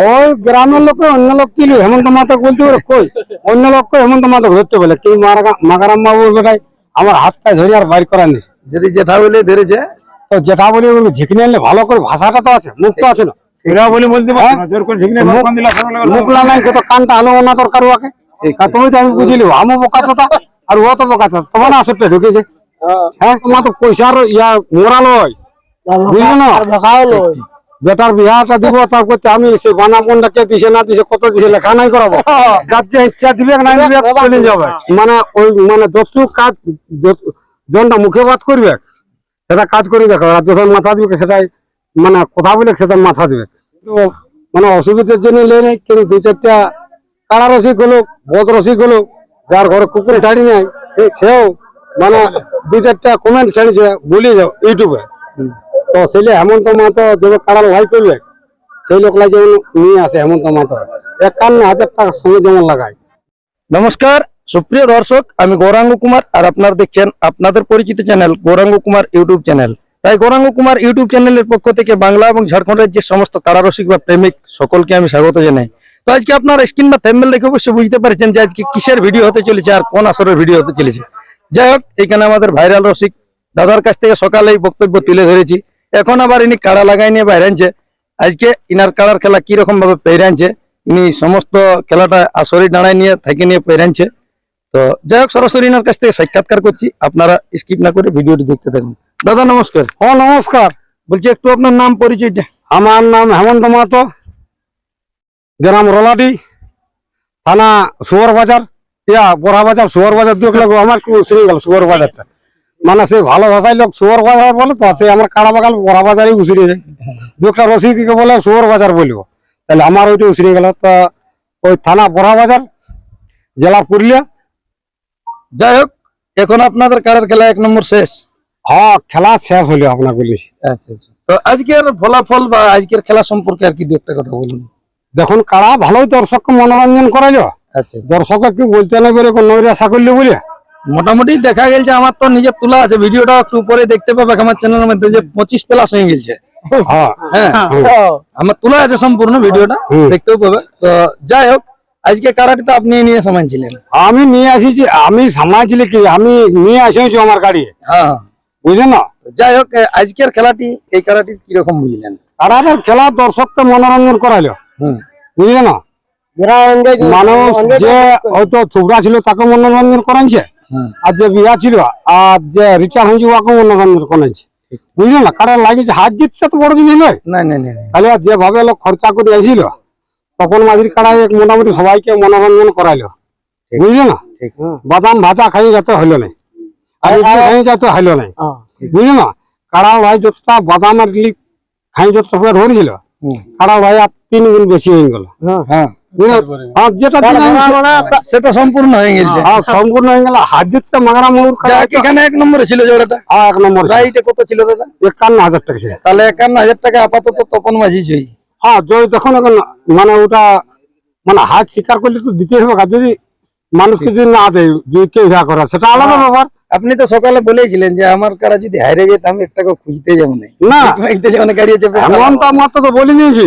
ওই গ্রামের লোক অন্য লোক ছিল হেমন্ত মাতা বলতে পারে কই? অন্য লোক হেমন্ত মাতা ধরতে বলে কি মাগারাম বাবু বেটাই আমার হাতটা ধরে আর বাইর করার যদি জেঠা বলে ধরেছে? তো যেটা বলি ওগুলো ঝিকনি আনলে ভালো করে ভাষাটা তো আছে মুখ তো আছে না। এরা বলে বলতে পারছ না জোর করে ঝিকনে মুখ- ভগবান দিলা সরল মুখ লাগাই তো কানটা আলো না দরকার ওকে তুমি তো আমি বুঝিলি আমি বোকা তো আর ও তো বোকা তো তোমার আসতে ঢুকেছে। হ্যাঁ। তোমার তো পয়সার ইয়া হয়। বুঝলো না? বেটার বিহাটা দিব তারপর আমি সে বানা কোনটা কে দিছে না দিছে কত দিছে লেখা নাই করাবো। যার যে ইচ্ছা দিবে না দিবে চলে যাবে। মানে ওই মানে দশটু কাজ জনটা মুখে বাদ করবে সেটা কাজ করে দেখো আর যখন মাথা দিবে সেটাই মানে কথা বলে সেটা মাথা দিবে। তো মানে অসুবিধার জন্য লে নেই কিন্তু দুই চারটা কাড়া রসিক হলো বদ রসিক হলো যার ঘরে কুকুর ছাড়ি নাই সেও মানে দুই চারটা কমেন্ট ছাড়িছে বলে যাও ইউটিউবে। তো সেলে হেমন্ত মাহাতো যবে কাড়া লড়াই করবে, সেই লোকলা যেমন নিয়ে আসে হেমন্ত মাহাতো। একান্ন হাজার টাকার সঙ্গে যেমন লাগায়। নমস্কার, সুপ্রিয় দর্শক, আমি গৌরাঙ্গ কুমার আর আপনারা দেখছেন আপনাদের পরিচিত channel Gauranga Kumar YouTube channel. তাই গৌরাঙ্গ কুমার ইউটিউব চ্যানেলের পক্ষ থেকে বাংলা এবং ঝাড়খণ্ড রাজ্যের সমস্ত কারারসিক বা প্রেমিক সকলকে আমি স্বাগত জানাই। তো আজকে আপনার স্ক্রিন বা থেম্বেল দেখে অবশ্যই বুঝতে পারছেন যে আজকে কিসের ভিডিও হতে চলেছে আর কোন আসরের ভিডিও হতে চলেছে। যাই হোক, এখানে আমাদের ভাইরাল রসিক দাদার কাছ থেকে সকালে বক্তব্য তুলে ধরেছি। এখন আবার ইনি কাড়া লাগাই নিয়ে বাইরে আনছে। আজকে ইনার কাড়ার খেলা কীরকম ভাবে পেরে আনছে ইনি সমস্ত খেলাটা আসরে দাঁড়ায় নিয়ে থেকে নিয়ে পেরে আনছে। তো যাই হোক সরাসরি ইনার কাছ থেকে সাক্ষাৎকার করছি আপনারা স্কিপ না করে ভিডিওটি দেখতে থাকুন। দাদা নমস্কার। ও নমস্কার। বলছি একটু আপনার নাম পরিচয়টা আমার নাম হেমন্ত মাহাতো গ্রাম রলাডি থানা সুয়ার বাজার। ইয়া বড়া বাজার সুয়ার বাজার দেখলে আমার শুনে গেল সুয়ার বাজারটা। মানে সে ভালো ভাষায় লোক সুয়ার বাজার বলে তো সে আমার কাড়া বাগাল বড়া বাজারই উছড়ে যায় দুটা রসিদিকে বলে সুয়ার বাজার বলব। তাহলে আমার ওইটা উছড়ে গেল তো ওই থানা বড়া বাজার জেলা পুরুলিয়া। যাই হোক এখন আপনাদের কারার খেলা এক নম্বর শেষ। হ্যাঁ খেলা শেষ হলো আপনার বলি আচ্ছা আচ্ছা। তো আজকের ফলাফল বা আজকের খেলা সম্পর্কে আর কি দু একটা কথা বলুন। দেখুন কারা ভালোই দর্শককে মনোরঞ্জন করাইলো। আচ্ছা দর্শক একটু বলতে না বেরো কোনো আশা করলে বলে। মোটামুটি দেখা গেছে আমার তো নিজের তোলা আছে ভিডিওটা একটু উপরে দেখতে পাবে আমার চ্যানেলের মধ্যে যে পঁচিশ প্লাস হয়ে গেছে হ্যাঁ। হ্যাঁ। আমার তোলা আছে সম্পূর্ণ ভিডিওটা। দেখতেও পাবে। তো যাই হোক আজকে কারাটি তো আপনি নিয়ে সমান ছিলেন আমি নিয়ে আসিছি আমি সামলাইছিলি কি? আমি নিয়ে আসিছি আমার গাড়ি। হ্যাঁ। বুঝলে না? যাই হোক আজকের খেলাটি এই খেলাটি কীরকম বুঝলেন? কারাটা খেলা দর্শককে মনোরঞ্জন করাইলো। হুম। বুঝলে না? মানুষ যে হয়তো থুবড়া ছিল তাকে মনোরঞ্জন করাইছে? আর যে বিয়া ছিল আর যে রিচার্জ হয়েছে ওকে মনোরঞ্জন করাইছে বুঝলে না? কারণ লাগিয়েছে হাত জিতছে তো বড় জিনিস নয়। না না না না। তাহলে যেভাবে লোক খরচা করে আসিল তখন মাঝির কাড়ায় মোটামুটি সবাইকে মনোরঞ্জন করাইলো। বুঝলে না? বাদাম ভাজা খাই যাতে হইল না। আর যাতে হইল না। বুঝলি না? কাড়া ভাই যতটা বাদাম আর ইডলি খাই যত সবাই ধরেছিল কাড়া ভাই আর তিন গুণ বেশি হয়ে গেল। হ্যাঁ। যেটা সেটা সম্পূর্ণ হয়ে গেছে। হ্যাঁ, সম্পূর্ণ হয়ে গেল। হাজিরটা মাগরা ময়ূর এখানে এক নম্বরে ছিল জোড়াটা এক নম্বর রাইটে কত ছিল দাদা? একান্ন হাজার টাকা ছিল। তাহলে একান্ন হাজার টাকা আপাতত তপন মাঝি জয়ী জয় দেখুন এখন মানে ওটা মানে হাত স্বীকার করলে তো দিতে হবে। যদি মানুষকে যদি না দেয় যদি কেউ ইয়া করে সেটা আলাদা ব্যাপার। আপনি তো সকালে বলেছিলেন যে আমার কারা যদি হারিয়ে যেত আমি একটা খুঁজতে যাব না। গাড়ি এমন তো আমার তো বলে নিয়েছি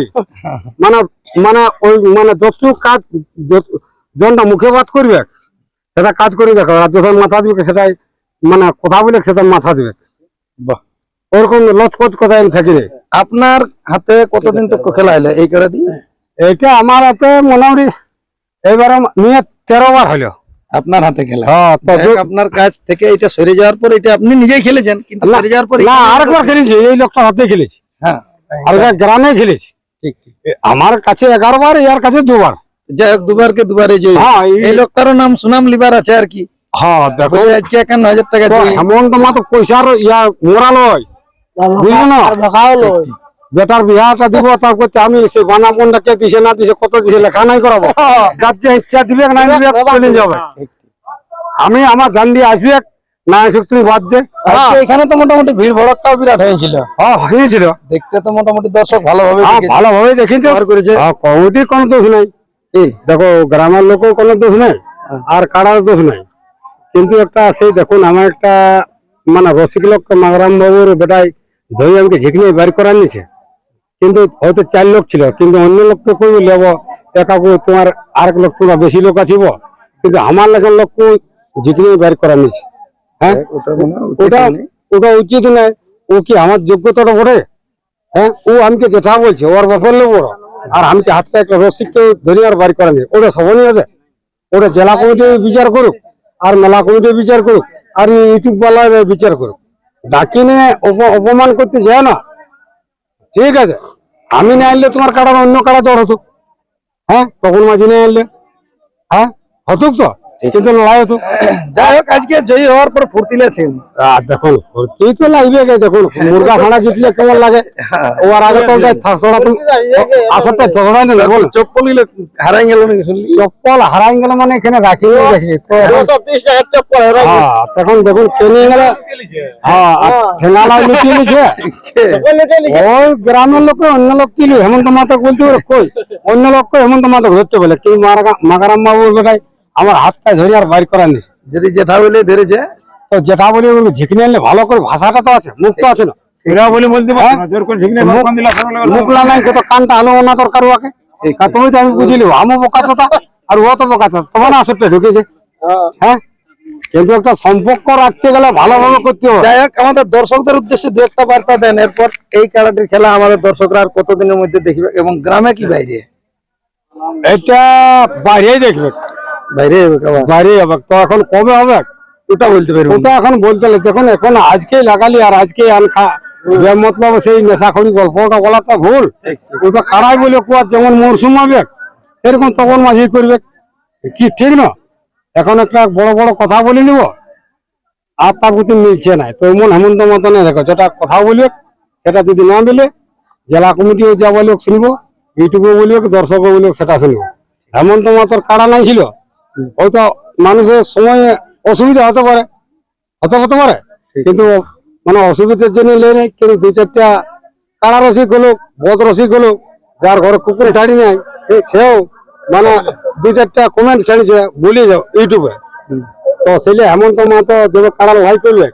মানে মানে ওই মানে দশটু কাজ জনটা মুখে বাদ করবে সেটা কাজ করে দেখো। আর যখন মাথা দিবে সেটাই মানে কথা বলে সেটা মাথা দিবে। বাহ। ওরকম লচপচ কথা থাকি আপনার হাতে কতদিন তো খেলা হলো এই কারা দিয়ে এইটা আমার হাতে মোটামুটি এবারে নিয়ে তেরো বার হলো আপনার হাতে খেলা? হ্যাঁ আপনার কাছ থেকে এটা সরে যাওয়ার পর এটা আপনি নিজেই খেলেছেন কিন্তু সরে যাওয়ার পর না আরেকবার খেলেছি এই লোকটা হাতে খেলেছি। হ্যাঁ। আর এটা গ্রামে খেলেছি। আমার কাছে এগারো বার ইয়ার কাছে দুবার। যাই হোক দুবার কে দুবারে যে হ্যাঁ এই- লোকটারও নাম সুনাম লিবার আছে আর কি। হ্যাঁ দেখো। আজকে একান্ন হাজার টাকা তো দিয়ে হেমন্ত পয়সার ইয়া মোরাল হয় বুঝলো না? বেটার বিহাটা দিব তারপর আমি সে বানা কোনটা কে দিছে না দিছে কত দিছে লেখা নাই করাবো। যার যে ইচ্ছা দিবে না যাবে। আমি আমার জান দিয়ে আসবে না বাদ দে। আজকে এখানে তো মোটামুটি ভিড় ভড়কটাও বিরাট হয়েছিল। হ্যাঁ হয়েছিল। দেখতে তো মোটামুটি দর্শক ভালোভাবে হ্যাঁ দেখেছে। ভালোভাবে দেখেছে। ব্যবহার করেছে। হ্যাঁ কমিটির কোনো দোষ নাই? দেখো গ্রামের লোকের কোনো দোষ নাই। আর কারার দোষ নাই। কিন্তু একটা সেই দেখুন আমার একটা মানে রসিক লোক মাগরাম বাবুর বেটাই ধরে আমাকে ঝিকনি বের করার নিছে কিন্তু হয়তো চার লোক ছিল কিন্তু অন্য লোককে কই লেব একাকু তোমার আরেক লোক তোমরা বেশি লোক আছিব কিন্তু আমার লেখার লোককে জিতনে বের করা নিয়েছে হ্যাঁ? ওটা ওটা উচিত নয়। ও কি আমার যোগ্যতাটা বটে? হ্যাঁ? ও আমাকে যেটা বলছে ওর ব্যাপার বড়। আর আমাকে হাতটা একটা রসিককে ধরে আর বাড়ি করা নেই ওটা সবনই আছে। ওটা জেলা কমিটি বিচার করুক আর মেলা কমিটি বিচার করুক আর ইউটিউব বালা বিচার করুক। ডাকি নিয়ে অপ- অপমান করতে যায় না। ঠিক আছে। আমি না আনলে তোমার কাটার অন্য কাটা তোর হতো হ্যাঁ? তখন মাঝে নিয়ে আনলে। হ্যাঁ? হতুক তো। কিন্তু লড়াই হতো। যাই হোক আজকে জয়ী হওয়ার পর ফুর্তি লেছেন দেখুন ফুর্তি তো লাগবে দেখুন মুরগা ছাড়া জিতলে কেমন লাগে? ওর আগে তো ওটা তো আসরটা ঝগড়াই না বল চপ্পল হারাই গেল নাকি শুনলি? চপ্পল হারাই গেল মানে এখানে রাখি হ্যাঁ তখন দেখুন কেনে গেলে হ্যাঁ আর ঠেঙ্গালা লুকিয়ে নিছে। ওই গ্রামের লোক অন্য লোক কি লই? হেমন্ত মাতা বলতে কই? অন্য লোক হেমন্ত মাতা ধরতে বলে কিন্তু মাগারাম বাবু বেটাই আমার হাতটা ধরে আর বাইর করার নিছে যদি জেঠা বলে ধরেছে। তো যেটা বলি ঝিকনি আনলে ভালো করে ভাষাটা তো আছে মুখ তো আছে না। এরা বলে বলতে নেই মুখ- লাগাই কানটা আলো দরকার ওকে তুমি তো আমি বুঝিলি আমি বোকা চোতা আর ও তো বোকা চোতা তোমার আসরটা ঢুকেছে। হ্যাঁ। কিন্তু একটা সম্পর্ক রাখতে গেলে ভালোভাবে করতে হবে। যাই হোক আমাদের দর্শকদের উদ্দেশ্যে দু একটা বার্তা দেন। এরপর এই খেলাটির খেলা আমাদের দর্শকরা আর কতদিনের মধ্যে দেখবে এবং গ্রামে কি বাইরে? এটা বাইরে দেখবে। বাইরে হবে বাইরে হবে। তো এখন কবে হবে? ওটা বলতে পারব ওটা এখন বলতে লাগে দেখুন এখন আজকেই লাগালি আর আজকে আনখা মতলব সেই নেশাখড়ি গল্পটা বলা তো ভুল। ওটা কারাই বলে কুয়ার যেমন মরশুম হবে সেরকম তখন মাঝি করবে। কি ঠিক না? এখন একটা বড় বড় কথা বলে নিব আর তার প্রতি মিলছে না। তো এমন হেমন্ত মতনে দেখো যেটা কথা বলবে সেটা যদি না মিলে জেলা কমিটিও যা বলবে শুনব ইউটিউবে বলবে দর্শকও বলবে সেটা শুনব। হেমন্ত মাতর কাড়া নাই ছিল? হয়তো মানুষের সময় অসুবিধা হতে পারে হতে হতে পারে। কিন্তু মানে অসুবিধার জন্য লে নেই কিন্তু দু চারটা কাড়া রসিক হলো বদ রসিক হলো যার ঘরে কুকুর টাড়ি নেয় সেও মানে দু চারটা কমেন্ট ছেড়েছে বলে যাও ইউটিউবে তো সেলে হেমন্ত মাহাতো যবে কাড়া লড়াই করবে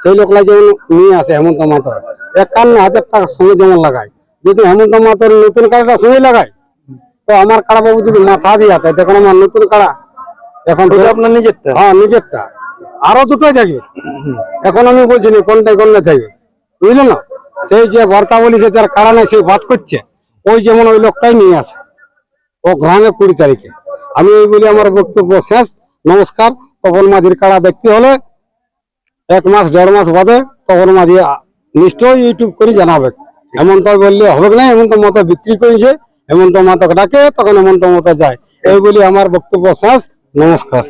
সেই লোকলা যেমন নিয়ে আসে হেমন্ত মাহাতো। একান্ন হাজার টাকা সঙ্গে যেমন লাগায়। যদি হেমন্ত মাহাতোর নতুন কাড়াটা সঙ্গে লাগায় তো আমার কাড়া বাবু যদি মাথা দিয়ে আছে দেখুন আমার নতুন কাড়া। এখন আপনার নিজেরটা? হ্যাঁ নিজেরটা। আরও দুটোই থাকবে এখন আমি বলছি না কোনটাই কোনটা থাকবে বুঝলেন না? সেই যে বার্তা বলিছে যার কারণ নাই সেই বাদ করছে। ওই যেমন ওই লোকটাই নিয়ে আসে। ও গ্রামে কুড়ি তারিখে। আমি এই বলি আমার বক্তব্য শেষ। নমস্কার। তপন মাঝির কাড়া দেখতে হলে এক মাস দেড় মাস বাদে তপন মাঝি নিশ্চয়ই ইউটিউব করে জানাবে। হেমন্ত বললে হবে না? হেমন্ত মতো বিক্রি করেছে। হেমন্ত মাতক ডাকে তখন হেমন্ত মাতা যায়। এই বলি আমার বক্তব্য শেষ। নমস্কার।